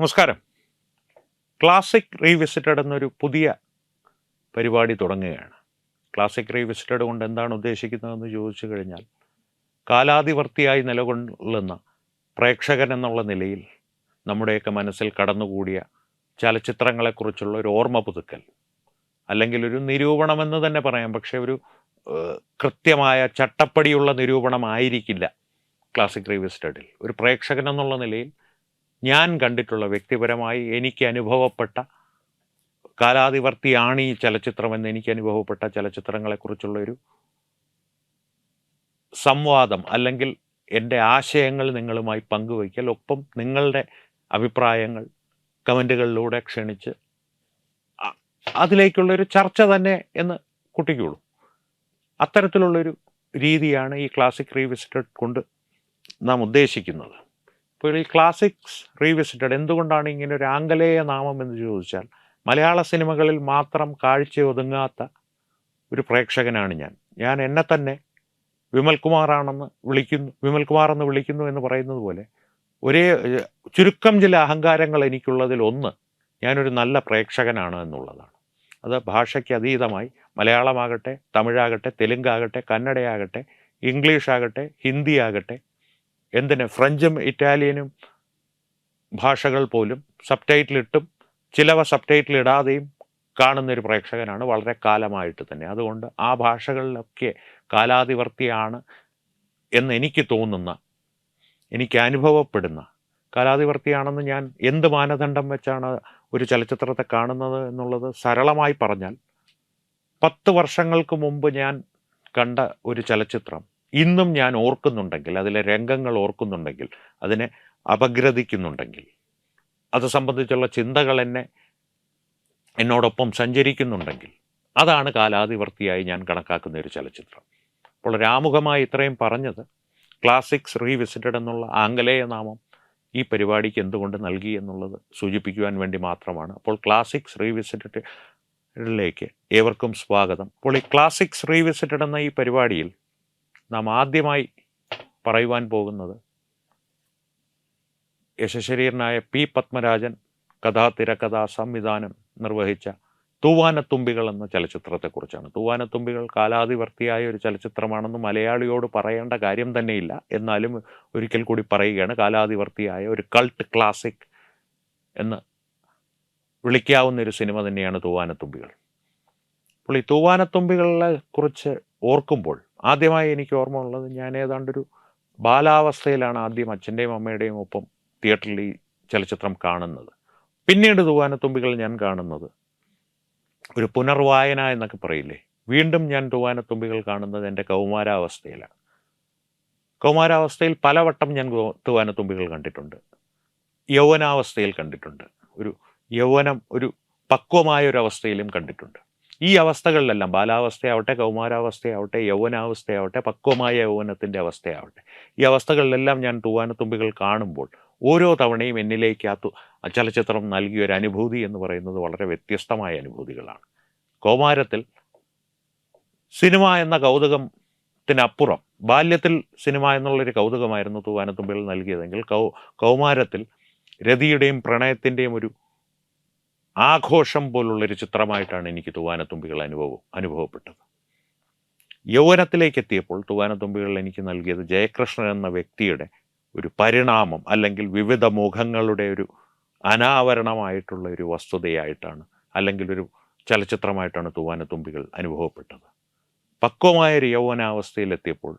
നമസ്കാരം. Classic revisited എന്നൊരു പുതിയ പരിപാടി തുടങ്ങുകയാണ്. ക്ലാസിക് റീവിസിറ്റഡ് കൊണ്ട് എന്താണ് ഉദ്ദേശിക്കുന്നതെന്ന് ചോദിച്ചു കഴിഞ്ഞാൽ കാലാതിവർത്തിയായി നിലകൊള്ളുന്ന പ്രേക്ഷകൻ എന്നുള്ള നിലയിൽ നമ്മുടെയൊക്കെ മനസ്സിൽ കടന്നുകൂടിയ ചലച്ചിത്രങ്ങളെക്കുറിച്ചുള്ള ഒരു ഓർമ്മ പുതുക്കൽ അല്ലെങ്കിൽ ഒരു നിരൂപണമെന്ന് തന്നെ പറയാം. പക്ഷേ ഒരു കൃത്യമായ ചട്ടപ്പടിയുള്ള നിരൂപണമായിരിക്കില്ല ക്ലാസിക് റീവിസിറ്റഡിൽ. ഒരു പ്രേക്ഷകൻ എന്നുള്ള നിലയിൽ ഞാൻ കണ്ടിട്ടുള്ള വ്യക്തിപരമായി എനിക്ക് അനുഭവപ്പെട്ട കാലാതിവർത്തിയാണ് ഈ ചലച്ചിത്രമെന്ന് എനിക്ക് അനുഭവപ്പെട്ട ചലച്ചിത്രങ്ങളെക്കുറിച്ചുള്ള ഒരു സംവാദം അല്ലെങ്കിൽ എന്റെ ആശയങ്ങൾ നിങ്ങളുമായി പങ്കുവയ്ക്കൽ ഒപ്പം നിങ്ങളുടെ അഭിപ്രായങ്ങൾ കമന്റുകളിലൂടെ ക്ഷണിച്ച് അതിലേക്കുള്ളൊരു ചർച്ച തന്നെ എന്ന് കുട്ടിക്കുള്ളൂ. അത്തരത്തിലുള്ളൊരു രീതിയാണ് ഈ ക്ലാസിക് റീവിസിറ്റഡ് കൊണ്ട് നാം ഉദ്ദേശിക്കുന്നത്. ഇപ്പോൾ ഈ ക്ലാസിക്സ് റീവിസിറ്റഡ് എന്തുകൊണ്ടാണ് ഇങ്ങനെ ഒരു ആംഗലേയ നാമം എന്ന് ചോദിച്ചാൽ മലയാള സിനിമകളിൽ മാത്രം കാഴ്ച ഒതുങ്ങാത്ത ഒരു പ്രേക്ഷകനാണ് ഞാൻ. ഞാൻ എന്നെ തന്നെ വിമൽകുമാറാണെന്ന് വിളിക്കുന്നു വിമൽകുമാർ എന്ന് വിളിക്കുന്നു എന്ന് പറയുന്നത് പോലെ ഒരേ ചുരുക്കം ചില അഹങ്കാരങ്ങൾ എനിക്കുള്ളതിൽ ഒന്ന് ഞാനൊരു നല്ല പ്രേക്ഷകനാണ് എന്നുള്ളതാണ്. അത് ഭാഷയ്ക്ക് അതീതമായി മലയാളമാകട്ടെ തമിഴാകട്ടെ തെലുങ്കാകട്ടെ കന്നഡയാകട്ടെ ഇംഗ്ലീഷാകട്ടെ ഹിന്ദിയാകട്ടെ എന്തിന് ഫ്രഞ്ചും ഇറ്റാലിയനും ഭാഷകൾ പോലും സബ് ടൈറ്റിലിട്ടും ചിലവ സബ് ടൈറ്റിൽ ഇടാതെയും കാണുന്നൊരു പ്രേക്ഷകനാണ് വളരെ കാലമായിട്ട് തന്നെ. അതുകൊണ്ട് ആ ഭാഷകളിലൊക്കെ കാലാതിവർത്തിയാണ് എന്ന് എനിക്ക് തോന്നുന്ന എനിക്ക് അനുഭവപ്പെടുന്ന കാലാതിവർത്തിയാണെന്ന് ഞാൻ എന്ത് മാനദണ്ഡം വെച്ചാണ് ഒരു ചലച്ചിത്രത്തെ കാണുന്നത് എന്നുള്ളത് സരളമായി പറഞ്ഞാൽ പത്ത് വർഷങ്ങൾക്ക് മുമ്പ് ഞാൻ കണ്ട ഒരു ചലച്ചിത്രം ഇന്നും ഞാൻ ഓർക്കുന്നുണ്ടെങ്കിൽ അതിലെ രംഗങ്ങൾ ഓർക്കുന്നുണ്ടെങ്കിൽ അതിനെ അപഗ്രഥിക്കുന്നുണ്ടെങ്കിൽ അത് സംബന്ധിച്ചുള്ള ചിന്തകൾ എന്നെ എന്നോടൊപ്പം സഞ്ചരിക്കുന്നുണ്ടെങ്കിൽ അതാണ് കാലാതിവർത്തിയായി ഞാൻ കണക്കാക്കുന്ന ഒരു ചലച്ചിത്രം. അപ്പോൾ രാമുഖമായി ഇത്രയും പറഞ്ഞത് ക്ലാസിക്സ് റീവിസിറ്റഡ് എന്നുള്ള ആംഗലേയ നാമം ഈ പരിപാടിക്ക് എന്തുകൊണ്ട് നൽകി എന്നുള്ളത് സൂചിപ്പിക്കുവാൻ വേണ്ടി മാത്രമാണ്. അപ്പോൾ ക്ലാസിക്സ് റീവിസിറ്റഡിലേക്ക് ഏവർക്കും സ്വാഗതം. അപ്പോൾ ഈ ക്ലാസിക്സ് റീവിസിറ്റഡ് എന്ന ഈ പരിപാടിയിൽ നാം ആദ്യമായി പറയുവാൻ പോകുന്നത് യശശരീരനായ പി പത്മരാജൻ കഥാ തിരക്കഥ സംവിധാനം നിർവഹിച്ച തൂവാനത്തുമ്പികൾ എന്ന ചലച്ചിത്രത്തെക്കുറിച്ചാണ്. തൂവാനത്തുമ്പികൾ കാലാതിവർത്തിയായ ഒരു ചലച്ചിത്രമാണെന്ന് മലയാളിയോട് പറയേണ്ട കാര്യം തന്നെയില്ല. എന്നാലും ഒരിക്കൽ കൂടി പറയുകയാണ് കാലാതിവർത്തിയായ ഒരു കൾട്ട് ക്ലാസിക് എന്ന് വിളിക്കാവുന്ന ഒരു സിനിമ തന്നെയാണ് തൂവാനത്തുമ്പികൾ. അപ്പോൾ ഈ തൂവാനത്തുമ്പികളെ കുറിച്ച് ഓർക്കുമ്പോൾ ആദ്യമായി എനിക്ക് ഓർമ്മ ഉള്ളത് ഞാൻ ഏതാണ്ടൊരു ബാലാവസ്ഥയിലാണ് ആദ്യം അച്ഛന്റെയും അമ്മയുടെയും ഒപ്പം തിയേറ്ററിൽ ഈ ചലച്ചിത്രം കാണുന്നത്. പിന്നീട് തൂവാനത്തുമ്പികൾ ഞാൻ കാണുന്നത്. ഒരു പുനർവായന എന്നൊക്കെ പറയില്ലേ? വീണ്ടും ഞാൻ തൂവാനത്തുമ്പികൾ കാണുന്നത് എന്റെ കൗമാരാവസ്ഥയിലാണ്. കൗമാരാവസ്ഥയിൽ പലവട്ടം ഞാൻ തൂവാനത്തുമ്പികൾ കണ്ടിട്ടുണ്ട്. യൗവനാവസ്ഥയിൽ കണ്ടിട്ടുണ്ട്. ഒരു യൗവനം ഒരു പക്വമായ ഒരു അവസ്ഥയിലും കണ്ടിട്ടുണ്ട്. ഈ അവസ്ഥകളിലെല്ലാം ബാലാവസ്ഥയാവട്ടെ കൗമാരാവസ്ഥയാവട്ടെ യൗവനാവസ്ഥയാവട്ടെ പക്വമായ യൗവനത്തിന്റെ അവസ്ഥയാവട്ടെ. ഈ അവസ്ഥകളിലെല്ലാം ഞാൻ തൂവാനത്തുമ്പികൾ കാണുമ്പോൾ ഓരോ തവണയും എന്നിലേക്ക് ആ ചലച്ചിത്രം നൽകിയ ഒരു അനുഭൂതി എന്ന് പറയുന്നത് വളരെ വ്യത്യസ്തമായ അനുഭൂതികളാണ്. കൗമാരത്തിൽ സിനിമ എന്ന കൗതുകത്തിനപ്പുറം ബാല്യത്തിൽ സിനിമ എന്നുള്ളൊരു കൗതുകമായിരുന്നു തൂവാനത്തുമ്പികൾ നൽകിയതെങ്കിൽ കൗ കൗമാരത്തിൽ രതിയുടെയും പ്രണയത്തിന്റെയും ഒരു ആഘോഷം പോലുള്ളൊരു ചിത്രമായിട്ടാണ് എനിക്ക് തൂവാനത്തുമ്പികൾ അനുഭവം അനുഭവപ്പെട്ടത്. യൗവനത്തിലേക്ക് എത്തിയപ്പോൾ തൂവാനത്തുമ്പികൾ എനിക്ക് നൽകിയത് ജയകൃഷ്ണൻ എന്ന വ്യക്തിയുടെ ഒരു പരിണാമം അല്ലെങ്കിൽ വിവിധ മുഖങ്ങളുടെ ഒരു അനാവരണമായിട്ടുള്ള ഒരു വസ്തുതയായിട്ടാണ് അല്ലെങ്കിൽ ഒരു ചലച്ചിത്രമായിട്ടാണ് തൂവാനത്തുമ്പികൾ അനുഭവപ്പെട്ടത്. പക്വമായ ഒരു യൗവനാവസ്ഥയിലെത്തിയപ്പോൾ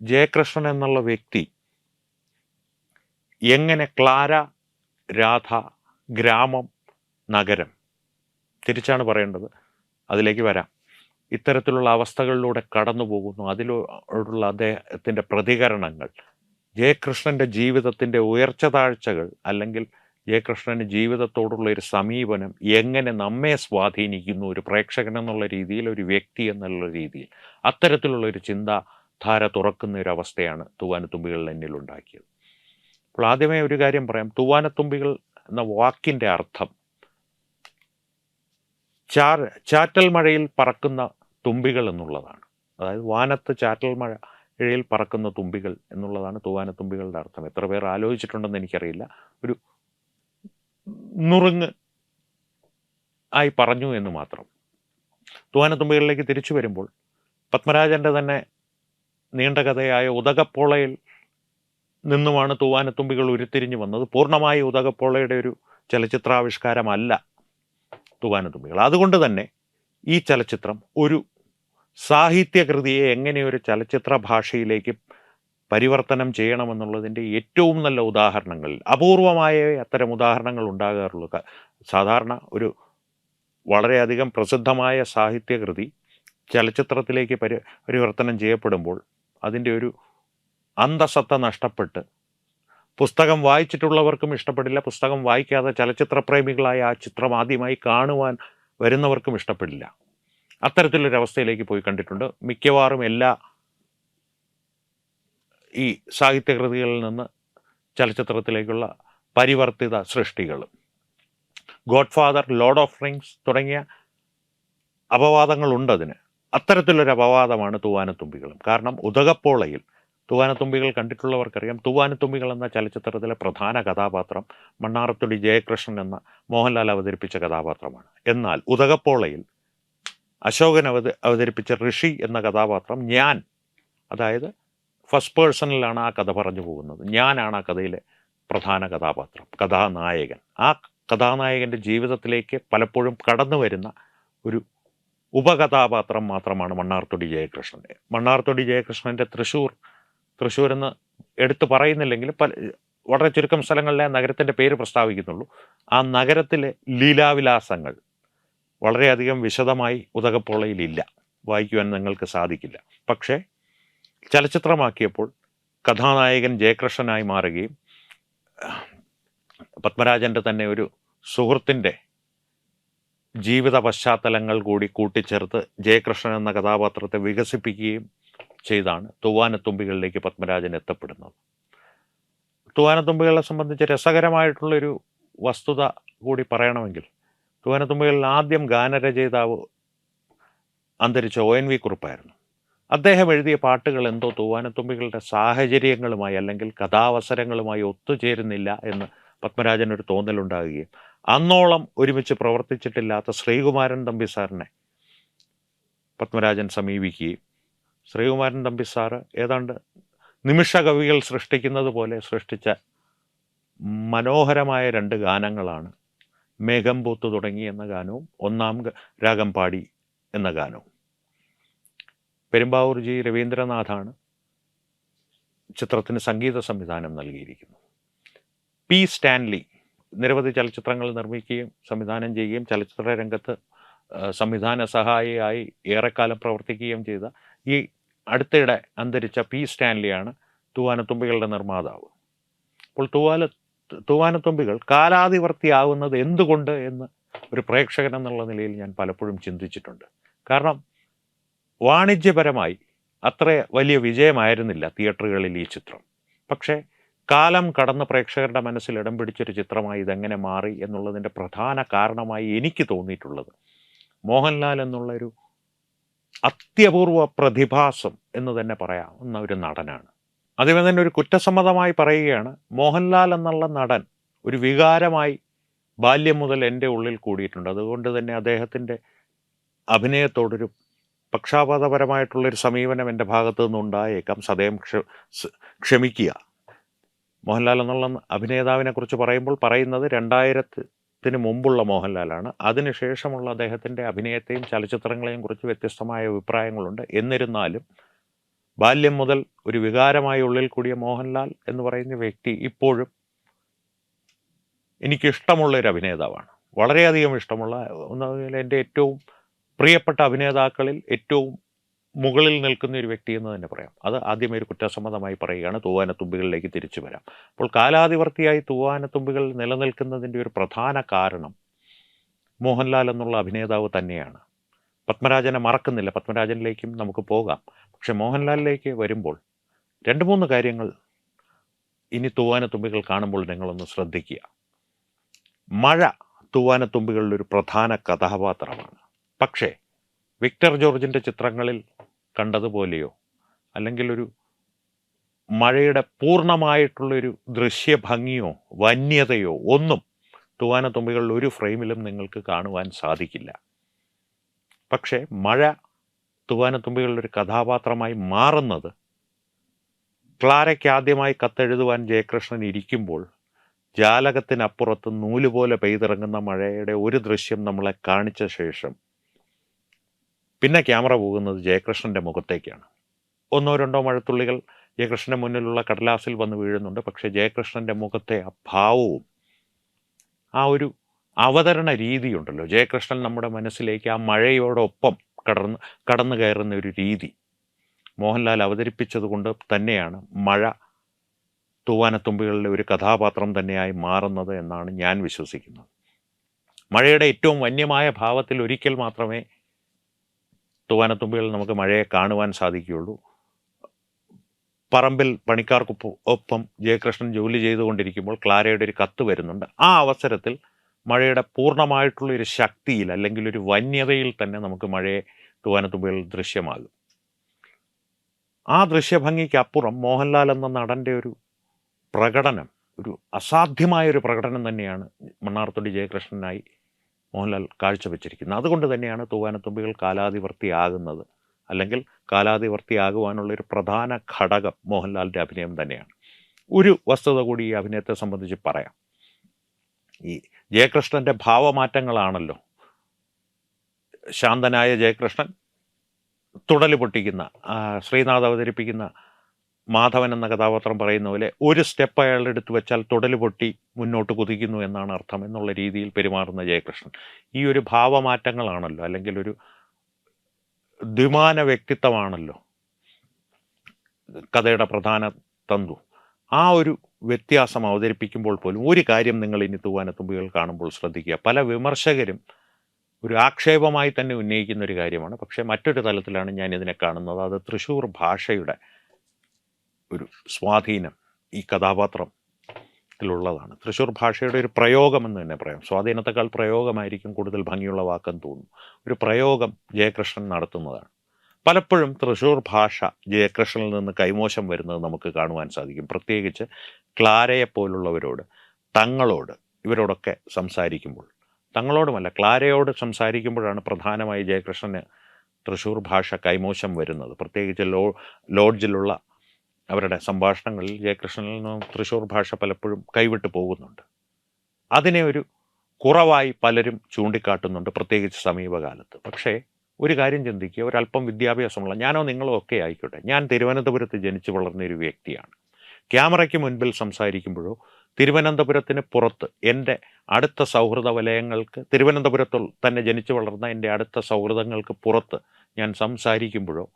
ജയകൃഷ്ണൻ എന്നുള്ള വ്യക്തി എങ്ങനെ ക്ലാര രാധ ഗ്രാമം നഗരം. തിരിച്ചാണ് പറയേണ്ടത്. അതിലേക്ക് വരാം. ഇത്തരത്തിലുള്ള അവസ്ഥകളിലൂടെ കടന്നു പോകുന്നു. അതിലുള്ള അദ്ദേഹത്തിന്റെ പ്രതികരണങ്ങൾ. ജയകൃഷ്ണന്റെ ജീവിതത്തിന്റെ ഉയർച്ച താഴ്ചകൾ അല്ലെങ്കിൽ ജയകൃഷ്ണന് ജീവിതത്തോടുള്ള ഒരു സമീപനം എങ്ങനെ നമ്മെ സ്വാധീനിക്കുന്നു ഒരു പ്രേക്ഷകൻ എന്നുള്ള രീതിയിൽ ഒരു വ്യക്തി എന്നുള്ള രീതിയിൽ. അത്തരത്തിലുള്ള ഒരു ചിന്താധാര തുറക്കുന്ന ഒരു അവസ്ഥയാണ് തൂവാനത്തുമ്പികളിൽ എന്നിൽ ഉണ്ടാക്കിയത്. അപ്പോൾ ആദ്യമേ ഒരു കാര്യം പറയാം. തൂവാനത്തുമ്പികൾ എന്ന വാക്കിന്റെ അർത്ഥം ചാർ ചാറ്റൽ മഴയിൽ പറക്കുന്ന തുമ്പികൾ എന്നുള്ളതാണ്. അതായത് വാനത്ത് ചാറ്റൽ മഴ ഇഴയിൽ പറക്കുന്ന തുമ്പികൾ എന്നുള്ളതാണ് തൂവാനത്തുമ്പികളുടെ അർത്ഥം. എത്ര പേർ ആലോചിച്ചിട്ടുണ്ടെന്ന് എനിക്കറിയില്ല. ഒരു നുറുങ്ങ് ആയി പറഞ്ഞു എന്ന് മാത്രം. തൂവാനത്തുമ്പികളിലേക്ക് തിരിച്ചു വരുമ്പോൾ പത്മരാജന്റെ തന്നെ നീണ്ട കഥയായ ഉദകപ്പോളയിൽ നിന്നുമാണ് തൂവാനത്തുമ്പികൾ ഉരുത്തിരിഞ്ഞു വന്നത്. പൂർണമായി ഉദകപ്പോളയുടെ ഒരു ചലച്ചിത്രാവിഷ്കാരമല്ല തൂവാനത്തുമ്പികൾ. അതുകൊണ്ട് തന്നെ ഈ ചലച്ചിത്രം ഒരു സാഹിത്യകൃതിയെ എങ്ങനെ ഒരു ചലച്ചിത്ര ഭാഷയിലേക്ക് പരിവർത്തനം ചെയ്യണമെന്നുള്ളതിന്റെ ഏറ്റവും നല്ല ഉദാഹരണങ്ങളിൽ അപൂർവമായ അത്തരം ഉദാഹരണങ്ങൾ ഉണ്ടാകാറുള്ളൂ സാധാരണ ഒരു വളരെയധികം പ്രസിദ്ധമായ സാഹിത്യകൃതി ചലച്ചിത്രത്തിലേക്ക് പരി പരിവർത്തനം ചെയ്യപ്പെടുമ്പോൾ അതിന്റെ ഒരു അന്തസത്ത നഷ്ടപ്പെട്ട്. പുസ്തകം വായിച്ചിട്ടുള്ളവർക്കും ഇഷ്ടപ്പെടില്ല. പുസ്തകം വായിക്കാതെ ചലച്ചിത്ര പ്രേമികളായ ആ ചിത്രം ആദ്യമായി കാണുവാൻ വരുന്നവർക്കും ഇഷ്ടപ്പെടില്ല. അത്തരത്തിലൊരവസ്ഥയിലേക്ക് പോയി കണ്ടിട്ടുണ്ട്. മിക്കവാറും എല്ലാ ഈ സാഹിത്യകൃതികളിൽ നിന്ന് ചലച്ചിത്രത്തിലേക്കുള്ള പരിവർത്തിത സൃഷ്ടികളും. Godfather Lord of Rings തുടങ്ങിയ അപവാദങ്ങളുണ്ടതിന് അത്തരത്തിലൊരു അപവാദമാണ് തൂവാനത്തുമ്പികളും. കാരണം ഉദകപ്പോളയിൽ തൂവാനത്തുമ്പികൾ കണ്ടിട്ടുള്ളവർക്കറിയാം. തൂവാനത്തുമ്പികൾ എന്ന ചലച്ചിത്രത്തിലെ പ്രധാന കഥാപാത്രം മണ്ണാറത്തുടി ജയകൃഷ്ണൻ എന്ന മോഹൻലാൽ അവതരിപ്പിച്ച കഥാപാത്രമാണ്. എന്നാൽ ഉദകപ്പോളയിൽ അശോകൻ അവത അവതരിപ്പിച്ച ഋഷി എന്ന കഥാപാത്രം ഞാൻ അതായത് ഫസ്റ്റ് പേഴ്സണിലാണ് ആ കഥ പറഞ്ഞു പോകുന്നത്. ഞാനാണ് ആ കഥയിലെ പ്രധാന കഥാപാത്രം കഥാനായകൻ. ആ കഥാനായകന്റെ ജീവിതത്തിലേക്ക് പലപ്പോഴും കടന്നു വരുന്ന ഒരു ഉപകഥാപാത്രം മാത്രമാണ് മണ്ണാർത്തൊടി ജയകൃഷ്ണന്റെ മണ്ണാർത്തൊടി ജയകൃഷ്ണന്റെ തൃശ്ശൂർ തൃശ്ശൂർ എന്ന് എടുത്തു പറയുന്നില്ലെങ്കിൽ പല വളരെ ചുരുക്കം സ്ഥലങ്ങളിലെ നഗരത്തിന്റെ പേര് പ്രസ്താവിക്കുന്നുള്ളൂ. ആ നഗരത്തിലെ ലീലാവിലാസങ്ങൾ വളരെയധികം വിശദമായി ഉദകപ്പോളയിലില്ല വായിക്കുവാൻ നിങ്ങൾക്ക് സാധിക്കില്ല. പക്ഷേ ചലച്ചിത്രമാക്കിയപ്പോൾ കഥാനായകൻ ജയകൃഷ്ണനായി മാറുകയും പത്മരാജന്റെ തന്നെ ഒരു സുഹൃത്തിന്റെ ജീവിത പശ്ചാത്തലങ്ങൾ കൂടി കൂട്ടിച്ചേർത്ത് ജയകൃഷ്ണൻ എന്ന കഥാപാത്രത്തെ വികസിപ്പിക്കുകയും ചെയ്താണ് തൂവാനത്തുമ്പികളിലേക്ക് പത്മരാജൻ എത്തപ്പെടുന്നത്. തൂവാനത്തുമ്പികളെ സംബന്ധിച്ച് രസകരമായിട്ടുള്ളൊരു വസ്തുത കൂടി പറയണമെങ്കിൽ തൂവാനത്തുമ്പികളിൽ ആദ്യം ഗാനരചയിതാവ് അന്തരിച്ച ഒ എൻ വി കുറുപ്പായിരുന്നു. അദ്ദേഹം എഴുതിയ പാട്ടുകൾ എന്തോ തൂവാനത്തുമ്പികളുടെ സാഹചര്യങ്ങളുമായി അല്ലെങ്കിൽ കഥാവസരങ്ങളുമായി ഒത്തുചേരുന്നില്ല എന്ന് പത്മരാജൻ ഒരു തോന്നലുണ്ടാകുകയും അന്നോളം ഒരുമിച്ച് പ്രവർത്തിച്ചിട്ടില്ലാത്ത ശ്രീകുമാരൻ തമ്പി സാറിനെ പത്മരാജൻ സമീപിക്കുകയും ശ്രീകുമാരൻ തമ്പി സാറ് ഏതാണ്ട് നിമിഷ കവികൾ സൃഷ്ടിക്കുന്നത് പോലെ സൃഷ്ടിച്ച മനോഹരമായ രണ്ട് ഗാനങ്ങളാണ് മേഘം പൂത്തു തുടങ്ങി എന്ന ഗാനവും ഒന്നാം രാഗം പാടി എന്ന ഗാനവും. പെരുമ്പാവൂർ ജി രവീന്ദ്രനാഥാണ് ചിത്രത്തിന് സംഗീത സംവിധാനം നൽകിയിരിക്കുന്നത് പി സ്റ്റാൻലി നിരവധി ചലച്ചിത്രങ്ങൾ നിർമ്മിക്കുകയും സംവിധാനം ചെയ്യുകയും ചലച്ചിത്ര രംഗത്ത് സംവിധാന സഹായിയായി ഏറെക്കാലം പ്രവർത്തിക്കുകയും ചെയ്ത ഈ അടുത്തിടെ അന്തരിച്ച പി സ്റ്റാൻലിയാണ് തൂവാനത്തുമ്പികളുടെ നിർമ്മാതാവ്. അപ്പോൾ തൂവാല തൂവാനത്തുമ്പികൾ കാലാതിവർത്തിയാവുന്നത് എന്തുകൊണ്ട് എന്ന് ഒരു പ്രേക്ഷകൻ എന്നുള്ള നിലയിൽ ഞാൻ പലപ്പോഴും ചിന്തിച്ചിട്ടുണ്ട്. കാരണം വാണിജ്യപരമായി അത്ര വലിയ വിജയമായിരുന്നില്ല തിയേറ്ററുകളിൽ ഈ ചിത്രം. പക്ഷേ കാലം കടന്ന് പ്രേക്ഷകരുടെ മനസ്സിൽ ഇടം പിടിച്ചൊരു ചിത്രമായി ഇതെങ്ങനെ മാറി എന്നുള്ളതിന്റെ പ്രധാന കാരണമായി എനിക്ക് തോന്നിയിട്ടുള്ളത് മോഹൻലാൽ എന്നുള്ളൊരു അത്യപൂർവ പ്രതിഭാസം എന്ന് തന്നെ പറയാവുന്ന ഒരു നടനാണ്. അതേപോലെ തന്നെ ഒരു കുറ്റസമ്മതമായി പറയുകയാണ് മോഹൻലാൽ എന്നുള്ള നടൻ ഒരു വികാരമായി ബാല്യം മുതൽ എന്റെ ഉള്ളിൽ കൂടിയിട്ടുണ്ട്. അതുകൊണ്ട് തന്നെ അദ്ദേഹത്തിന്റെ അഭിനയത്തോടൊരു പക്ഷാപാതപരമായിട്ടുള്ളൊരു സമീപനം എന്റെ ഭാഗത്തു നിന്നുണ്ടായേക്കാം സദയം ക്ഷ ക്ഷമിക്കുക. മോഹൻലാൽ എന്നുള്ള അഭിനേതാവിനെ കുറിച്ച് പറയുമ്പോൾ പറയുന്നത് രണ്ടായിരത്തിന് മുമ്പുള്ള മോഹൻലാലാണ്. അതിനുശേഷമുള്ള അദ്ദേഹത്തിന്റെ അഭിനയത്തെയും ചലച്ചിത്രങ്ങളെയും കുറിച്ച് വ്യത്യസ്തമായ അഭിപ്രായങ്ങളുണ്ട്. എന്നിരുന്നാലും ബാല്യം മുതൽ ഒരു വികാരമായി ഉള്ളിൽ കൂടിയ മോഹൻലാൽ എന്ന് പറയുന്ന വ്യക്തി ഇപ്പോഴും എനിക്കിഷ്ടമുള്ള ഒരു അഭിനേതാവാണ്. വളരെയധികം ഇഷ്ടമുള്ള ഒന്നാമത് എന്റെ ഏറ്റവും പ്രിയപ്പെട്ട അഭിനേതാക്കളിൽ ഏറ്റവും മുകളിൽ നിൽക്കുന്ന ഒരു വ്യക്തി എന്ന് തന്നെ പറയാം. അത് ആദ്യമേ ഒരു കുറ്റസമ്മതമായി പറയുകയാണ് തൂവാനത്തുമ്പികളിലേക്ക് തിരിച്ചു വരാം. അപ്പോൾ കാലാതിവർത്തിയായി തൂവാനത്തുമ്പികൾ നിലനിൽക്കുന്നതിന്റെ ഒരു പ്രധാന കാരണം മോഹൻലാൽ എന്നുള്ള അഭിനേതാവ് തന്നെയാണ്. പത്മരാജനെ മറക്കുന്നില്ല. പത്മരാജനിലേക്കും നമുക്ക് പോകാം. പക്ഷെ മോഹൻലാലിലേക്ക് വരുമ്പോൾ രണ്ട് മൂന്ന് കാര്യങ്ങൾ ഇനി തൂവാനത്തുമ്പികൾ കാണുമ്പോൾ നിങ്ങളൊന്ന് ശ്രദ്ധിക്കുക. മഴ തൂവാനത്തുമ്പികളിലൊരു പ്രധാന കഥാപാത്രമാണ്. പക്ഷേ വിക്ടർ ജോർജിന്റെ ചിത്രങ്ങളിൽ കണ്ടതുപോലെയോ? അല്ലെങ്കിൽ ഒരു മഴയുടെ പൂർണമായിട്ടുള്ളൊരു ദൃശ്യഭംഗിയോ വന്യതയോ ഒന്നും തൂവാനത്തുമ്പികളിൽ ഒരു ഫ്രെയിമിലും നിങ്ങൾക്ക് കാണുവാൻ സാധിക്കില്ല. പക്ഷേ മഴ തൂവാനത്തുമ്പികളിലൊരു കഥാപാത്രമായി മാറുന്നത് ക്ലാരയ്ക്ക് ആദ്യമായി കത്തെഴുതുവാൻ ജയകൃഷ്ണൻ ഇരിക്കുമ്പോൾ ജാലകത്തിനപ്പുറത്ത് നൂലുപോലെ പെയ്തിറങ്ങുന്ന മഴയുടെ ഒരു ദൃശ്യം നമ്മളെ കാണിച്ച ശേഷം പിന്നെ ക്യാമറ പോകുന്നത് ജയകൃഷ്ണന്റെ മുഖത്തേക്കാണ്. ഒന്നോ രണ്ടോ മഴത്തുള്ളികൾ ജയകൃഷ്ണന്റെ മുന്നിലുള്ള കടലാസിൽ വന്ന് വീഴുന്നുണ്ട്. പക്ഷേ ജയകൃഷ്ണന്റെ മുഖത്തെ ആ ഭാവവും ആ ഒരു അവതരണ രീതിയുണ്ടല്ലോ. ജയകൃഷ്ണൻ നമ്മുടെ മനസ്സിലേക്ക് ആ മഴയോടൊപ്പം കടന്ന് കടന്നു കയറുന്ന ഒരു രീതി മോഹൻലാൽ അവതരിപ്പിച്ചത് കൊണ്ട് തന്നെയാണ് മഴ തൂവാനത്തുമ്പികളിലെ ഒരു കഥാപാത്രം തന്നെയായി മാറുന്നത് എന്നാണ് ഞാൻ വിശ്വസിക്കുന്നത്. മഴയുടെ ഏറ്റവും വന്യമായ ഭാവത്തിൽ ഒരിക്കൽ മാത്രമേ തൂവാനത്തുമ്പികൾ നമുക്ക് മഴയെ കാണുവാൻ സാധിക്കുകയുള്ളൂ. പറമ്പിൽ പണിക്കാർക്കൊപ്പം ഒപ്പം ജയകൃഷ്ണൻ ജോലി ചെയ്തുകൊണ്ടിരിക്കുമ്പോൾ ക്ലാരയുടെ ഒരു കത്ത് വരുന്നുണ്ട്. ആ അവസരത്തിൽ മഴയുടെ പൂർണമായിട്ടുള്ള ഒരു ശക്തിയിൽ അല്ലെങ്കിൽ ഒരു വന്യതയിൽ തന്നെ നമുക്ക് മഴയെ തൂവാനത്തുമ്പികൾ ദൃശ്യമാകും. ആ ദൃശ്യഭംഗിക്കപ്പുറം മോഹൻലാൽ എന്ന നടന്റെ ഒരു പ്രകടനം ഒരു അസാധ്യമായ ഒരു പ്രകടനം തന്നെയാണ് മണ്ണാർത്തുടി ജയകൃഷ്ണനായി മോഹൻലാൽ കാഴ്ചവെച്ചിരിക്കുന്നത്. അതുകൊണ്ട് തന്നെയാണ് തൂവാനത്തുമ്പികൾ കാലാതിവർത്തിയാകുന്നത്. അല്ലെങ്കിൽ കാലാതിവർത്തിയാകുവാനുള്ള ഒരു പ്രധാന ഘടകം മോഹൻലാലിന്റെ അഭിനയം തന്നെയാണ്. ഒരു വസ്തുത കൂടി ഈ അഭിനയത്തെ സംബന്ധിച്ച് പറയാം. ഈ ജയകൃഷ്ണന്റെ ഭാവമാറ്റങ്ങളാണല്ലോ. ശാന്തനായ ജയകൃഷ്ണൻ തുടൽ പൊട്ടിക്കുന്ന ശ്രീനാഥ് അവതരിപ്പിക്കുന്ന മാധവൻ എന്ന കഥാപാത്രം പറയുന്ന പോലെ ഒരു സ്റ്റെപ്പ് അയാൾ എടുത്തു വെച്ചാൽ തുടൽ പൊട്ടി മുന്നോട്ട് കുതിക്കുന്നു എന്നാണ് അർത്ഥം എന്നുള്ള രീതിയിൽ പെരുമാറുന്ന ജയകൃഷ്ണൻ. ഈ ഒരു ഭാവമാറ്റങ്ങളാണല്ലോ അല്ലെങ്കിൽ ഒരു ദ്വിമാന വ്യക്തിത്വമാണല്ലോ കഥയുടെ പ്രധാന തന്തു. ആ ഒരു വ്യത്യാസം അവതരിപ്പിക്കുമ്പോൾ പോലും ഒരു കാര്യം നിങ്ങൾ ഇനി തൂവാനത്തുമ്പികൾ കാണുമ്പോൾ ശ്രദ്ധിക്കുക. പല വിമർശകരും ഒരു ആക്ഷേപമായി തന്നെ ഉന്നയിക്കുന്ന ഒരു കാര്യമാണ്. പക്ഷേ മറ്റൊരു തലത്തിലാണ് ഞാൻ ഇതിനെ കാണുന്നത്. അത് തൃശ്ശൂർ ഭാഷയുടെ ഒരു സ്വാധീനം ഈ കഥാപാത്രത്തിലുള്ളതാണ്. തൃശ്ശൂർ ഭാഷയുടെ ഒരു പ്രയോഗം എന്ന് തന്നെ പറയാം. സ്വാധീനത്തെക്കാൾ പ്രയോഗമായിരിക്കും കൂടുതൽ ഭംഗിയുള്ള വാക്കെന്ന് തോന്നുന്നു. ഒരു പ്രയോഗം ജയകൃഷ്ണൻ നടത്തുന്നതാണ്. പലപ്പോഴും തൃശ്ശൂർ ഭാഷ ജയകൃഷ്ണനിൽ നിന്ന് കൈമോശം വരുന്നത് നമുക്ക് കാണുവാൻ സാധിക്കും. പ്രത്യേകിച്ച് ക്ലാരയെപ്പോലുള്ളവരോട് തങ്ങളോട് ഇവരോടൊക്കെ സംസാരിക്കുമ്പോൾ. തങ്ങളോടുമല്ല ക്ലാരയോട് സംസാരിക്കുമ്പോഴാണ് പ്രധാനമായി ജയകൃഷ്ണന് തൃശ്ശൂർ ഭാഷ കൈമോശം വരുന്നത്. പ്രത്യേകിച്ച് ലോ ലോഡ്ജിലുള്ള അവരുടെ സംഭാഷണങ്ങളിൽ ജയകൃഷ്ണനിൽ നിന്നും തൃശ്ശൂർ ഭാഷ പലപ്പോഴും കൈവിട്ട് പോകുന്നുണ്ട്. അതിനെ ഒരു കുറവായി പലരും ചൂണ്ടിക്കാട്ടുന്നുണ്ട് പ്രത്യേകിച്ച് സമീപകാലത്ത്. പക്ഷേ ഒരു കാര്യം ചിന്തിക്കുക. ഒരല്പം വിദ്യാഭ്യാസമുള്ള ഞാനോ നിങ്ങളോ ഒക്കെ ആയിക്കോട്ടെ. ഞാൻ തിരുവനന്തപുരത്ത് ജനിച്ചു വളർന്ന ഒരു വ്യക്തിയാണ്. ക്യാമറയ്ക്ക് മുൻപിൽ സംസാരിക്കുമ്പോഴോ തിരുവനന്തപുരത്തിന് പുറത്ത് എന്റെ അടുത്ത സൗഹൃദ വലയങ്ങൾക്ക് തിരുവനന്തപുരത്ത് തന്നെ ജനിച്ചു വളർന്ന എന്റെ അടുത്ത സൗഹൃദങ്ങൾക്ക് പുറത്ത് ഞാൻ സംസാരിക്കുമ്പോഴോ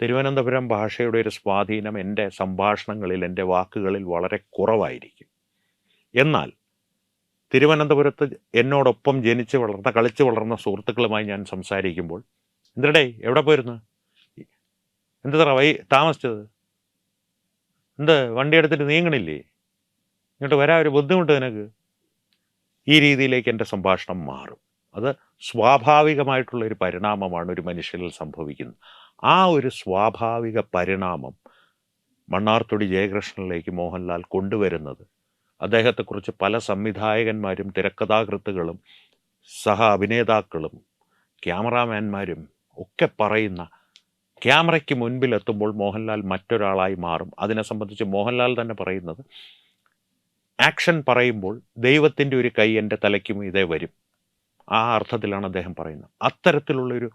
തിരുവനന്തപുരം ഭാഷയുടെ ഒരു സ്വാധീനം എന്റെ സംഭാഷണങ്ങളിൽ എന്റെ വാക്കുകളിൽ വളരെ കുറവായിരിക്കും. എന്നാൽ തിരുവനന്തപുരത്ത് എന്നോടൊപ്പം ജനിച്ച് വളർന്ന കളിച്ച് വളർന്ന സുഹൃത്തുക്കളുമായി ഞാൻ സംസാരിക്കുമ്പോൾ എന്തടേ എവിടെ പോയിരുന്നു? എന്താ വൈ താമസിച്ചത്? എന്ത് വണ്ടി എടുത്തിട്ട് നീങ്ങണില്ലേ? ഇങ്ങോട്ട് വരാൻ ഒരു ബുദ്ധിമുട്ട് നിനക്ക്? ഈ രീതിയിലേക്ക് എന്റെ സംഭാഷണം മാറും. അത് സ്വാഭാവികമായിട്ടുള്ള ഒരു പരിണാമമാണ് ഒരു മനുഷ്യനിൽ സംഭവിക്കുന്നത്. ആ ഒരു സ്വാഭാവിക പരിണാമം മണ്ണാർത്തുടി ജയകൃഷ്ണനിലേക്ക് മോഹൻലാൽ കൊണ്ടുവരുന്നത്. അദ്ദേഹത്തെക്കുറിച്ച് പല സംവിധായകന്മാരും തിരക്കഥാകൃത്തുകളും സഹ അഭിനേതാക്കളും ക്യാമറാമാൻമാരും ഒക്കെ പറയുന്ന ക്യാമറയ്ക്ക് മുൻപിലെത്തുമ്പോൾ മോഹൻലാൽ മറ്റൊരാളായി മാറും. അതിനെ സംബന്ധിച്ച് മോഹൻലാൽ തന്നെ പറയുന്നത് ആക്ഷൻ പറയുമ്പോൾ ദൈവത്തിന്റെ ഒരു കൈ എന്റെ തലയ്ക്കും ഇതേ വരും. ആ അർത്ഥത്തിലാണ് അദ്ദേഹം പറയുന്നത്. അത്തരത്തിലുള്ളൊരു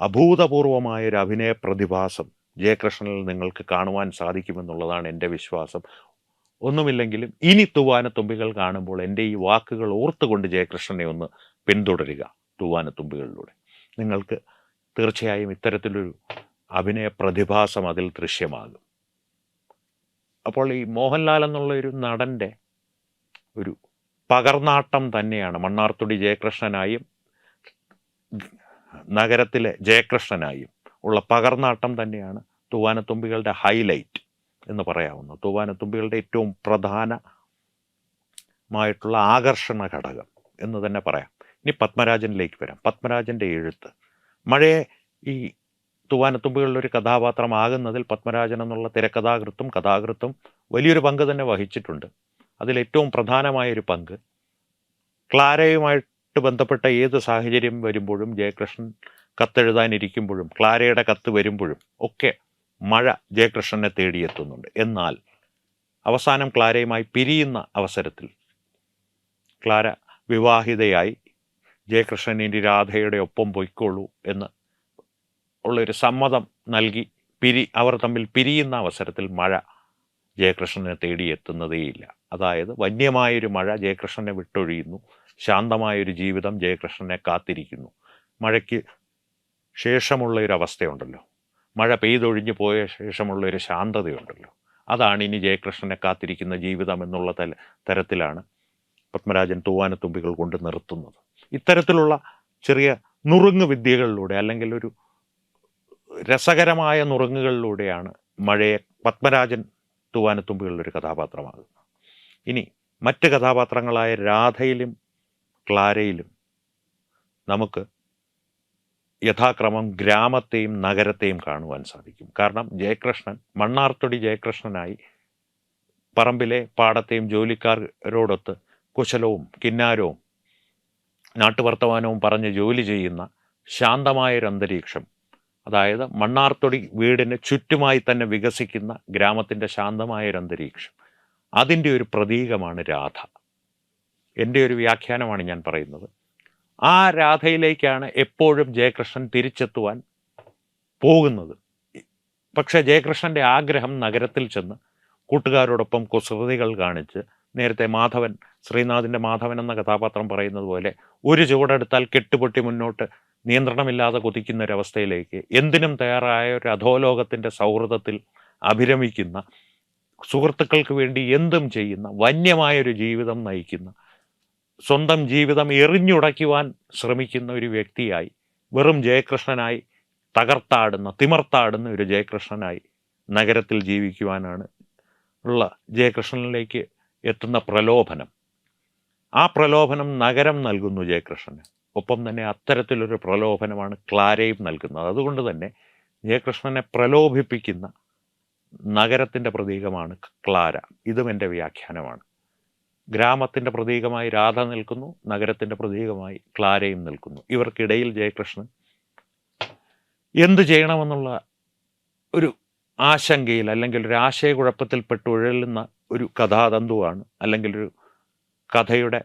അഭൂതപൂർവമായ ഒരു അഭിനയ പ്രതിഭാസം ജയകൃഷ്ണനിൽ നിങ്ങൾക്ക് കാണുവാൻ സാധിക്കുമെന്നുള്ളതാണ് എന്റെ വിശ്വാസം. ഒന്നുമില്ലെങ്കിലും ഇനി തൂവാനത്തുമ്പികൾ കാണുമ്പോൾ എന്റെ ഈ വാക്കുകൾ ഓർത്തുകൊണ്ട് ജയകൃഷ്ണനെ ഒന്ന് പിന്തുടരുക തൂവാനത്തുമ്പികളിലൂടെ നിങ്ങൾക്ക് തീർച്ചയായും ഇത്തരത്തിലൊരു അഭിനയ പ്രതിഭാസം അതിൽ ദൃശ്യമാകും. അപ്പോൾ ഈ മോഹൻലാൽ എന്നുള്ള ഒരു നടന്റെ ഒരു പകർനാട്ടം തന്നെയാണ് മണ്ണാർത്തുടി ജയകൃഷ്ണനായും നഗരത്തിലെ ജയകൃഷ്ണനായും ഉള്ള പകർന്നാട്ടം തന്നെയാണ് തൂവാനത്തുമ്പികളുടെ ഹൈലൈറ്റ് എന്ന് പറയാവുന്നത്. തൂവാനത്തുമ്പികളുടെ ഏറ്റവും പ്രധാനമായിട്ടുള്ള ആകർഷണ ഘടകം എന്ന് തന്നെ പറയാം. ഇനി പത്മരാജനിലേക്ക് വരാം. പത്മരാജന്റെ എഴുത്ത്. മഴയെ ഈ തൂവാനത്തുമ്പികളിലൊരു കഥാപാത്രമാകുന്നതിൽ പത്മരാജൻ എന്നുള്ള തിരക്കഥാകൃത്തും കഥാകൃത്തും വലിയൊരു പങ്ക് തന്നെ വഹിച്ചിട്ടുണ്ട്. അതിലേറ്റവും പ്രധാനമായൊരു പങ്ക് ക്ലാരയുമായിട്ട് ബന്ധപ്പെട്ട ഏത് സാഹചര്യം വരുമ്പോഴും ജയകൃഷ്ണൻ കത്തെഴുതാനിരിക്കുമ്പോഴും ക്ലാരയുടെ കത്ത് വരുമ്പോഴും ഒക്കെ മഴ ജയകൃഷ്ണനെ തേടിയെത്തുന്നുണ്ട്. എന്നാൽ അവസാനം ക്ലാരയുമായി പിരിയുന്ന അവസരത്തിൽ ക്ലാര വിവാഹിതയായി ജയകൃഷ്ണൻ ഇനി രാധയുടെ ഒപ്പം പൊയ്ക്കോളൂ എന്ന് ഉള്ളൊരു സമ്മതം നൽകി പിരി അവർ തമ്മിൽ പിരിയുന്ന അവസരത്തിൽ മഴ ജയകൃഷ്ണനെ തേടിയെത്തുന്നതേയില്ല. അതായത് വന്യമായൊരു മഴ ജയകൃഷ്ണനെ വിട്ടൊഴിയുന്നു. ശാന്തമായൊരു ജീവിതം ജയകൃഷ്ണനെ കാത്തിരിക്കുന്നു. മഴയ്ക്ക് ശേഷമുള്ള ഒരു അവസ്ഥയുണ്ടല്ലോ മഴ പെയ്തൊഴിഞ്ഞു പോയ ശേഷമുള്ള ഒരു ശാന്തതയുണ്ടല്ലോ. അതാണ് ഇനി ജയകൃഷ്ണനെ കാത്തിരിക്കുന്ന ജീവിതം എന്നുള്ള തല തരത്തിലാണ് പത്മരാജൻ തൂവാനത്തുമ്പികൾ കൊണ്ട് നിർത്തുന്നത്. ഇത്തരത്തിലുള്ള ചെറിയ നുറുങ്ങ് വിദ്യകളിലൂടെ അല്ലെങ്കിൽ ഒരു രസകരമായ നുറുങ്ങുകളിലൂടെയാണ് മഴയെ പത്മരാജൻ തൂവാനത്തുമ്പികളിലൊരു കഥാപാത്രമാകുന്നത്. ഇനി മറ്റ് കഥാപാത്രങ്ങളായ രാധയിലും ക്ലാരയിലും നമുക്ക് യഥാക്രമം ഗ്രാമത്തെയും നഗരത്തെയും കാണുവാൻ സാധിക്കും. കാരണം ജയകൃഷ്ണൻ മണ്ണാർത്തൊടി ജയകൃഷ്ണനായി പറമ്പിലെ പാടത്തെയും ജോലിക്കാരോടൊത്ത് കുശലവും കിന്നാരവും നാട്ടുവർത്തമാനവും പറഞ്ഞ് ജോലി ചെയ്യുന്ന ശാന്തമായൊരു അന്തരീക്ഷം. അതായത് മണ്ണാർത്തൊടി വീടിന് ചുറ്റുമായി തന്നെ വികസിക്കുന്ന ഗ്രാമത്തിന്റെ ശാന്തമായൊരന്തരീക്ഷം അതിന്റെ ഒരു പ്രതീകമാണ് രാധ. എന്റെ ഒരു വ്യാഖ്യാനമാണ് ഞാൻ പറയുന്നത്. ആ രാധയിലേക്കാണ് എപ്പോഴും ജയകൃഷ്ണൻ തിരിച്ചെത്തുവാൻ പോകുന്നത്. പക്ഷേ ജയകൃഷ്ണന്റെ ആഗ്രഹം നഗരത്തിൽ ചെന്ന് കൂട്ടുകാരോടൊപ്പം കുസൃതികൾ കാണിച്ച് നേരത്തെ മാധവൻ ശ്രീനാഥിന്റെ മാധവൻ എന്ന കഥാപാത്രം പറയുന്നത് പോലെ ഒരു ചുവടെടുത്താൽ കെട്ടുപൊട്ടി മുന്നോട്ട് നിയന്ത്രണമില്ലാതെ കൊതിക്കുന്ന ഒരവസ്ഥയിലേക്ക് എന്തിനും തയ്യാറായ ഒരു അധോലോകത്തിന്റെ സൗഹൃദത്തിൽ അഭിരമിക്കുന്ന സുഹൃത്തുക്കൾക്ക് വേണ്ടി എന്തും ചെയ്യുന്ന വന്യമായൊരു ജീവിതം നയിക്കുന്ന സ്വന്തം ജീവിതം എറിഞ്ഞുടയ്ക്കുവാൻ ശ്രമിക്കുന്ന ഒരു വ്യക്തിയായി വെറും ജയകൃഷ്ണനായി തകർത്താടുന്ന തിമർത്താടുന്ന ഒരു ജയകൃഷ്ണനായി നഗരത്തിൽ ജീവിക്കുവാനാണ് ഉള്ള ജയകൃഷ്ണനിലേക്ക് എത്തുന്ന പ്രലോഭനം. ആ പ്രലോഭനം നഗരം നൽകുന്നു ജയകൃഷ്ണന്. ഒപ്പം തന്നെ അത്തരത്തിലൊരു പ്രലോഭനമാണ് ക്ലാരയും നൽകുന്നത്. അതുകൊണ്ട് തന്നെ ജയകൃഷ്ണനെ പ്രലോഭിപ്പിക്കുന്ന നഗരത്തിന്റെ പ്രതീകമാണ് ക്ലാര. ഇതും എന്റെ വ്യാഖ്യാനമാണ്. ഗ്രാമത്തിന്റെ പ്രതീകമായി രാധ നിൽക്കുന്നു നഗരത്തിന്റെ പ്രതീകമായി ക്ലാരയും നിൽക്കുന്നു. ഇവർക്കിടയിൽ ജയകൃഷ്ണൻ എന്ത് ചെയ്യണമെന്നുള്ള ഒരു ആശങ്കയിൽ അല്ലെങ്കിൽ ഒരു ആശയക്കുഴപ്പത്തിൽപ്പെട്ട് ഉഴലുന്ന ഒരു കഥാതന്തുവാണ് അല്ലെങ്കിൽ ഒരു കഥയുടെ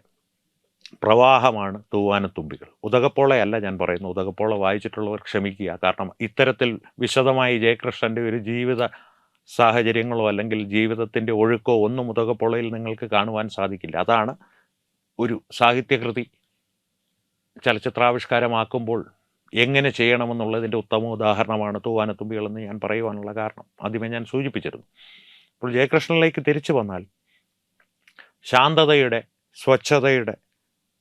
പ്രവാഹമാണ് തൂവാനത്തുമ്പികൾ. ഉദകപ്പോളയല്ല ഞാൻ പറയുന്നു ഉദകപ്പോള വായിച്ചിട്ടുള്ളവർ ക്ഷമിക്കുക. കാരണം ഇത്തരത്തിൽ വിശദമായി ജയകൃഷ്ണന്റെ ഒരു ജീവിത സാഹചര്യങ്ങളോ അല്ലെങ്കിൽ ജീവിതത്തിന്റെ ഒഴുക്കോ ഒന്നും ഉദകപ്പോളയിൽ നിങ്ങൾക്ക് കാണുവാൻ സാധിക്കില്ല. അതാണ് ഒരു സാഹിത്യകൃതി ചലച്ചിത്രാവിഷ്കാരമാക്കുമ്പോൾ എങ്ങനെ ചെയ്യണമെന്നുള്ളതിന്റെ ഉത്തമ ഉദാഹരണമാണ് തൂവാനത്തുമ്പികളെന്ന് ഞാൻ പറയുവാനുള്ള കാരണം. ആദ്യമേ ഞാൻ സൂചിപ്പിച്ചിരുന്നു. അപ്പോൾ ജയകൃഷ്ണനിലേക്ക് തിരിച്ചു വന്നാൽ ശാന്തതയുടെ സ്വച്ഛതയുടെ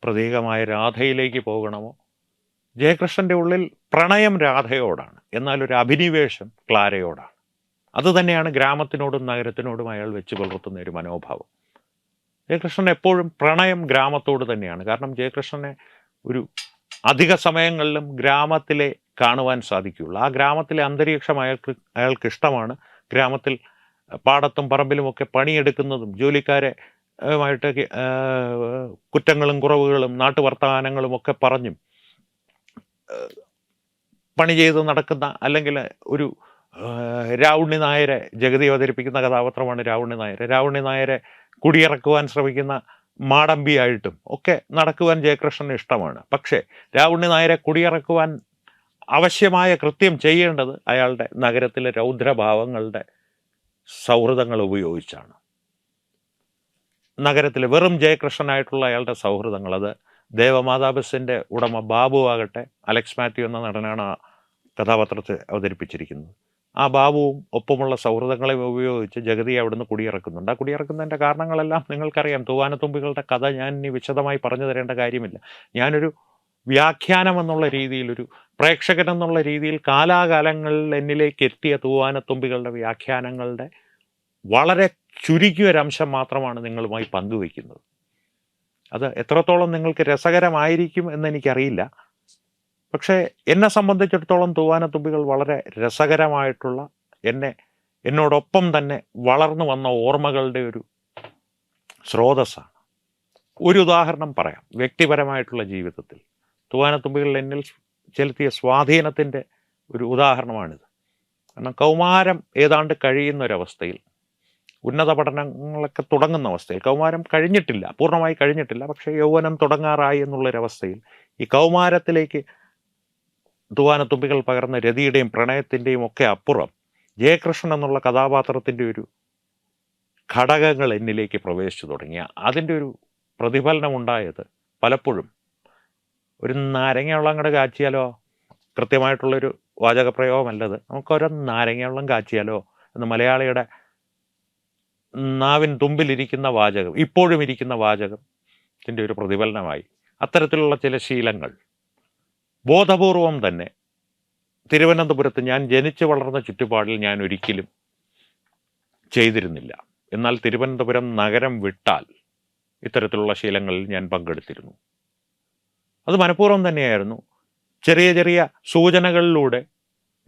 പ്രതീകമായ രാധയിലേക്ക് പോകണമോ? ജയകൃഷ്ണന്റെ ഉള്ളിൽ പ്രണയം രാധയോടാണ്. എന്നാൽ ഒരു അഭിനിവേശം ക്ലാരയോടാണ്. അതുതന്നെയാണ് ഗ്രാമത്തിനോടും നഗരത്തിനോടും അയാൾ വെച്ച് പുലർത്തുന്ന ഒരു മനോഭാവം. ജയകൃഷ്ണൻ എപ്പോഴും പ്രണയം ഗ്രാമത്തോട് തന്നെയാണ്. കാരണം ജയകൃഷ്ണനെ ഒരു അധിക സമയങ്ങളിലും ഗ്രാമത്തിലെ കാണുവാൻ സാധിക്കുകയുള്ളൂ. ആ ഗ്രാമത്തിലെ അന്തരീക്ഷം അയാൾക്ക് അയാൾക്ക് ഇഷ്ടമാണ്. ഗ്രാമത്തിൽ പാടത്തും പറമ്പിലുമൊക്കെ പണിയെടുക്കുന്നതും ജോലിക്കാരെ മായിട്ട് കുറ്റങ്ങളും കുറവുകളും നാട്ടുവർത്തമാനങ്ങളും ഒക്കെ പറഞ്ഞും പണി ചെയ്ത് നടക്കുന്ന അല്ലെങ്കിൽ ഒരു രാവുണ്ണി നായരെ ജഗതി അവതരിപ്പിക്കുന്ന കഥാപാത്രമാണ് രാവുണ്ണി നായർ രാവുണ്ണി നായരെ കുടിയിറക്കുവാൻ ശ്രമിക്കുന്ന മാടമ്പിയായിട്ടും ഒക്കെ നടക്കുവാൻ ജയകൃഷ്ണന് ഇഷ്ടമാണ്. പക്ഷേ രാവുണ്ണി നായരെ കുടിയിറക്കുവാൻ ആവശ്യമായ കൃത്യം ചെയ്യേണ്ടത് അയാളുടെ നഗരത്തിലെ രൗദ്രഭാവങ്ങളുടെ സൗഹൃദങ്ങൾ ഉപയോഗിച്ചാണ്. നഗരത്തിലെ വെറും ജയകൃഷ്ണനായിട്ടുള്ള അയാളുടെ സൗഹൃദങ്ങൾ. അത് ദേവമാതാ ബസിന്റെ ഉടമ ബാബു ആകട്ടെ അലക്സ് മാത്യു എന്ന നടനാണ് ആ കഥാപാത്രത്തെ അവതരിപ്പിച്ചിരിക്കുന്നത്. ആ ബാബുവും ഒപ്പമുള്ള സൗഹൃദങ്ങളെ ഉപയോഗിച്ച് ജഗതി അവിടുന്ന് കുടിയിറക്കുന്നുണ്ട്. ആ കുടിയിറക്കുന്നതിന്റെ കാരണങ്ങളെല്ലാം നിങ്ങൾക്കറിയാം. തൂവാനത്തുമ്പികളുടെ കഥ ഞാൻ ഇനി വിശദമായി പറഞ്ഞു തരേണ്ട കാര്യമില്ല. ഞാനൊരു വ്യാഖ്യാനം എന്നുള്ള രീതിയിൽ ഒരു പ്രേക്ഷകൻ എന്നുള്ള രീതിയിൽ കാലാകാലങ്ങളിൽ എന്നിലേക്ക് എത്തിയ തൂവാനത്തുമ്പികളുടെ വ്യാഖ്യാനങ്ങളുടെ വളരെ ചുരുക്കിയൊരംശം മാത്രമാണ് നിങ്ങളുമായി പങ്കുവയ്ക്കുന്നത്. അത് എത്രത്തോളം നിങ്ങൾക്ക് രസകരമായിരിക്കും എന്നെനിക്കറിയില്ല പക്ഷേ എന്നെ സംബന്ധിച്ചിടത്തോളം തൂവാനത്തുമ്പികൾ വളരെ രസകരമായിട്ടുള്ള എന്നെ എന്നോടൊപ്പം തന്നെ വളർന്നു വന്ന ഓർമ്മകളുടെ ഒരു സ്രോതസ്സാണ്. ഒരു ഉദാഹരണം പറയാം. വ്യക്തിപരമായിട്ടുള്ള ജീവിതത്തിൽ. തൂവാനത്തുമ്പികൾ എന്നിൽ ചെലുത്തിയ സ്വാധീനത്തിന്റെ ഒരു ഉദാഹരണമാണിത്. കാരണം കൗമാരം ഏതാണ്ട് കഴിയുന്ന ഒരവസ്ഥയിൽ ഉന്നത പഠനങ്ങളൊക്കെ തുടങ്ങുന്ന അവസ്ഥയിൽ കൗമാരം കഴിഞ്ഞിട്ടില്ല പൂർണമായി കഴിഞ്ഞിട്ടില്ല പക്ഷേ യൗവനം തുടങ്ങാറായി എന്നുള്ളൊരവസ്ഥയിൽ ഈ കൗമാരത്തിലേക്ക് തൂവാനത്തുമ്പികൾ പകർന്ന രതിയുടെയും പ്രണയത്തിന്റെയും ഒക്കെ അപ്പുറം ജയകൃഷ്ണൻ എന്നുള്ള കഥാപാത്രത്തിന്റെ ഒരു ഘടകങ്ങൾ എന്നിലേക്ക് പ്രവേശിച്ചു തുടങ്ങിയ അതിന്റെ ഒരു പ്രതിഫലനം ഉണ്ടായത് പലപ്പോഴും. ഒരു നാരങ്ങ വെള്ളം കൂടെ കാച്ചിയാലോ? കൃത്യമായിട്ടുള്ളൊരു വാചകപ്രയോഗമല്ലത്. നമുക്കൊരു നാരങ്ങ വെള്ളം കാച്ചിയാലോ? എന്ന് മലയാളിയുടെ നാവിൻ തുമ്പിലിരിക്കുന്ന വാചകം ഇപ്പോഴും ഇരിക്കുന്ന വാചകം ഇതിന്റെ ഒരു പ്രതിഫലനമായി. അത്തരത്തിലുള്ള ചില ശീലങ്ങൾ ബോധപൂർവം തന്നെ. തിരുവനന്തപുരത്ത് ഞാൻ ജനിച്ചു വളർന്ന ചുറ്റുപാടിൽ ഞാൻ ഒരിക്കലും ചെയ്തിരുന്നില്ല. എന്നാൽ തിരുവനന്തപുരം നഗരം വിട്ടാൽ ഇത്തരത്തിലുള്ള ശീലങ്ങളിൽ ഞാൻ പങ്കെടുത്തിരുന്നു. അത് മനഃപൂർവം തന്നെയായിരുന്നു. ചെറിയ ചെറിയ സൂചനകളിലൂടെ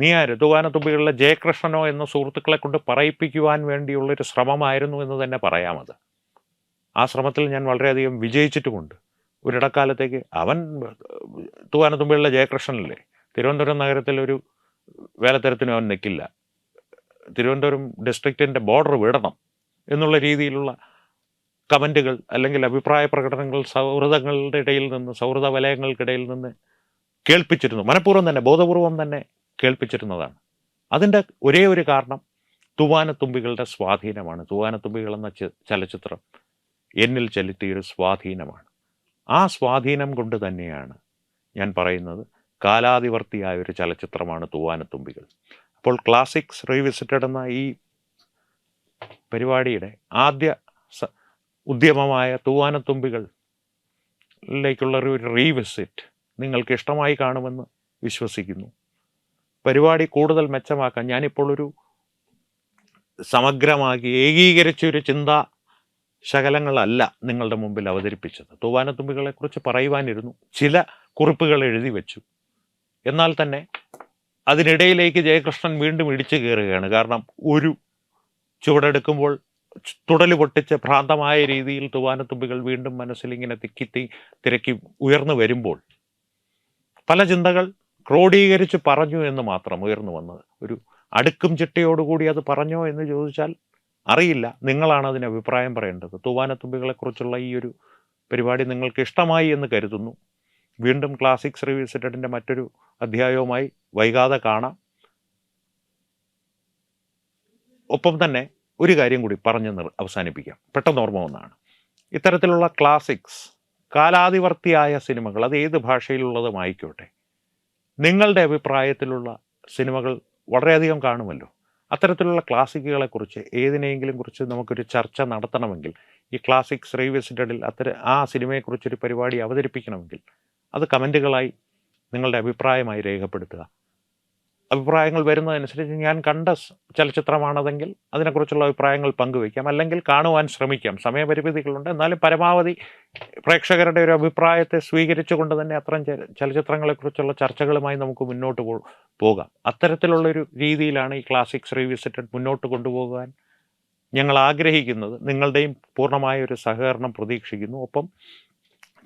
നീ ആര് തൂവാനത്തുമ്പികളിലെ ജയകൃഷ്ണനോ എന്ന സുഹൃത്തുക്കളെ കൊണ്ട് പറയിപ്പിക്കുവാൻ വേണ്ടിയുള്ളൊരു ശ്രമമായിരുന്നു എന്ന് തന്നെ പറയാമത്. ആ ശ്രമത്തിൽ ഞാൻ വളരെയധികം വിജയിച്ചിട്ടുമുണ്ട്. ഒരിടക്കാലത്തേക്ക് അവൻ തൂവാനത്തുമ്പികളിലെ ജയകൃഷ്ണനല്ലേ? തിരുവനന്തപുരം നഗരത്തിൽ ഒരു വേലത്തരത്തിനും അവൻ നിൽക്കില്ല തിരുവനന്തപുരം ഡിസ്ട്രിക്റ്റിന്റെ ബോർഡർ വിടണം എന്നുള്ള രീതിയിലുള്ള കമന്റുകൾ അല്ലെങ്കിൽ അഭിപ്രായ പ്രകടനങ്ങൾ സൗഹൃദങ്ങളുടെ ഇടയിൽ നിന്ന് സൗഹൃദ വലയങ്ങൾക്കിടയിൽ നിന്ന് കേൾപ്പിച്ചിരുന്നു. മനഃപൂർവം തന്നെ ബോധപൂർവം തന്നെ കേൾപ്പിച്ചിരുന്നതാണ്. അതിന്റെ ഒരേ ഒരു കാരണം തൂവാനത്തുമ്പികളുടെ സ്വാധീനമാണ്. തൂവാനത്തുമ്പികൾ എന്ന ചലച്ചിത്രം എന്നിൽ ചെലുത്തിയൊരു സ്വാധീനമാണ്. ആ സ്വാധീനം കൊണ്ട് തന്നെയാണ് ഞാൻ പറയുന്നത് കാലാതിവർത്തിയായ ഒരു ചലച്ചിത്രമാണ് തൂവാനത്തുമ്പികൾ അപ്പോൾ ക്ലാസിക്സ് റീവിസിറ്റഡ് എന്ന ഈ പരിപാടിയുടെ ആദ്യ ഉദ്യമമായ തൂവാനത്തുമ്പികളിലേക്കുള്ള ഒരു റീവിസിറ്റ് നിങ്ങൾക്ക് ഇഷ്ടമായി കാണുമെന്ന് വിശ്വസിക്കുന്നു. പരിപാടി കൂടുതൽ മെച്ചമാക്കാൻ ഞാനിപ്പോൾ ഒരു സമഗ്രമാക്കി ഏകീകരിച്ച ഒരു ചിന്താ ശകലങ്ങളല്ല നിങ്ങളുടെ മുമ്പിൽ അവതരിപ്പിച്ചത്. തൂവാനത്തുമ്പികളെക്കുറിച്ച് പറയുവാനിരുന്നു. ചില കുറിപ്പുകൾ എഴുതി വെച്ചു. എന്നാൽ തന്നെ അതിനിടയിലേക്ക് ജയകൃഷ്ണൻ വീണ്ടും ഇടിച്ചു കയറുകയാണ്. കാരണം ഒരു ചുവടെടുക്കുമ്പോൾ തുടൽ പൊട്ടിച്ച് ഭ്രാന്തമായ രീതിയിൽ തൂവാനത്തുമ്പികൾ വീണ്ടും മനസ്സിൽ ഇങ്ങനെ തിക്കി തി തിരക്കി ഉയർന്നു വരുമ്പോൾ പല ചിന്തകൾ ക്രോഡീകരിച്ച് പറഞ്ഞു എന്ന് മാത്രം ഉയർന്നു വന്നത്. ഒരു അടുക്കും ചിട്ടയോടുകൂടി അത് പറഞ്ഞോ എന്ന് ചോദിച്ചാൽ അറിയില്ല. നിങ്ങളാണ് അതിന് അഭിപ്രായം പറയേണ്ടത്. തൂവാനത്തുമ്പികളെക്കുറിച്ചുള്ള ഈ ഒരു പരിപാടി നിങ്ങൾക്ക് ഇഷ്ടമായി എന്ന് കരുതുന്നു. വീണ്ടും ക്ലാസിക്സ് റിവിസിറ്റഡിന്റെ മറ്റൊരു അധ്യായവുമായി വൈകാതെ കാണാം. ഒപ്പം തന്നെ ഒരു കാര്യം കൂടി പറഞ്ഞ് അവസാനിപ്പിക്കാം. പെട്ടെന്ന് ഓർമ്മ ഒന്നാണ് ഇത്തരത്തിലുള്ള ക്ലാസിക്സ് കാലാതിവർത്തിയായ സിനിമകൾ അത് ഏത് ഭാഷയിലുള്ളതുമായിക്കോട്ടെ നിങ്ങളുടെ അഭിപ്രായത്തിലുള്ള സിനിമകൾ വളരെയധികം കാണുമല്ലോ. അത്തരത്തിലുള്ള ക്ലാസിക്കുകളെ കുറിച്ച് ഏതിനെയെങ്കിലും കുറിച്ച് നമുക്കൊരു ചർച്ച നടത്തണമെങ്കിൽ ഈ ക്ലാസിക്സ് റീവിസിറ്റഡിൽ അത്തരം ആ സിനിമയെക്കുറിച്ചൊരു പരിപാടി അവതരിപ്പിക്കണമെങ്കിൽ അത് കമന്റുകളായി നിങ്ങളുടെ അഭിപ്രായമായി രേഖപ്പെടുത്തുക. അഭിപ്രായങ്ങൾ വരുന്നതനുസരിച്ച് ഞാൻ കണ്ട ചലച്ചിത്രമാണതെങ്കിൽ അതിനെക്കുറിച്ചുള്ള അഭിപ്രായങ്ങൾ പങ്കുവയ്ക്കാം. അല്ലെങ്കിൽ കാണുവാൻ ശ്രമിക്കാം. സമയപരിമിതികളുണ്ട്. എന്നാലും പരമാവധി പ്രേക്ഷകരുടെ ഒരു അഭിപ്രായത്തെ സ്വീകരിച്ചുകൊണ്ട് തന്നെ അത്തരം ചലച്ചിത്രങ്ങളെക്കുറിച്ചുള്ള ചർച്ചകളുമായി നമുക്ക് മുന്നോട്ട് പോകാം. അത്തരത്തിലുള്ളൊരു രീതിയിലാണ് ഈ ക്ലാസിക്സ് റീവിസിറ്റഡ് മുന്നോട്ട് കൊണ്ടുപോകാൻ ഞങ്ങൾ ആഗ്രഹിക്കുന്നത്. നിങ്ങളുടെയും പൂർണമായ ഒരു സഹകരണം പ്രതീക്ഷിക്കുന്നു. ഒപ്പം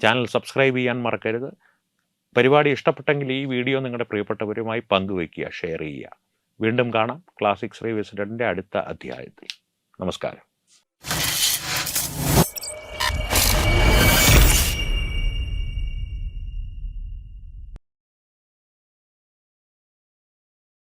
ചാനൽ സബ്സ്ക്രൈബ് ചെയ്യാൻ മറക്കരുത്. പരിപാടി ഇഷ്ടപ്പെട്ടെങ്കിൽ ഈ വീഡിയോ നിങ്ങളുടെ പ്രിയപ്പെട്ടവരുമായി പങ്കുവയ്ക്കുക ഷെയർ ചെയ്യുക. വീണ്ടും കാണാം ക്ലാസിക് ശ്രീ വിസിഡന്റെ അടുത്ത അധ്യായത്തിൽ. നമസ്കാരം.